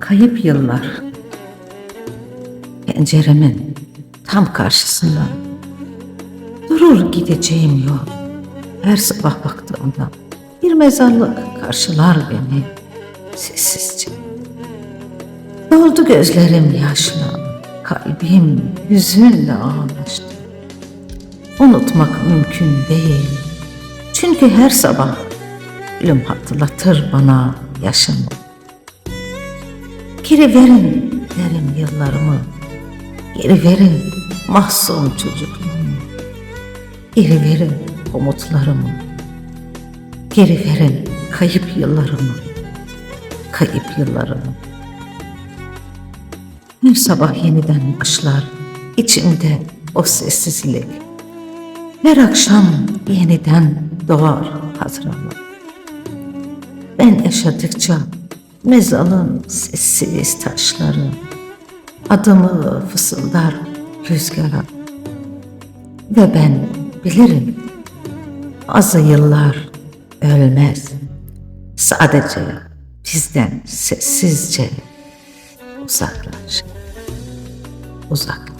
kayıp yıllar. Penceremin tam karşısında durur gideceğim yol. Her sabah baktığımda bir mezarlık karşılar beni sessizce. Doldu gözlerim yaşla, kalbim hüzünle ağlaştı. Unutmak mümkün değil. Çünkü her sabah ölüm hatırlatır bana yaşımı. Geri verin derim yıllarımı. Geri verin mahzun çocukluğumu. Geri verin umutlarımı. Geri verin kayıp yıllarımı. Kayıp yıllarımı. Her sabah yeniden başlar içimde o sessizlik. Her akşam yeniden doğar hatıralar. Ben yaşadıkça mezalın sessiz taşları adımı fısıldar rüzgara. Ve ben bilirim azı yıllar ölmez. Sadece bizden sessizce uzaklaş. Uzaklaş.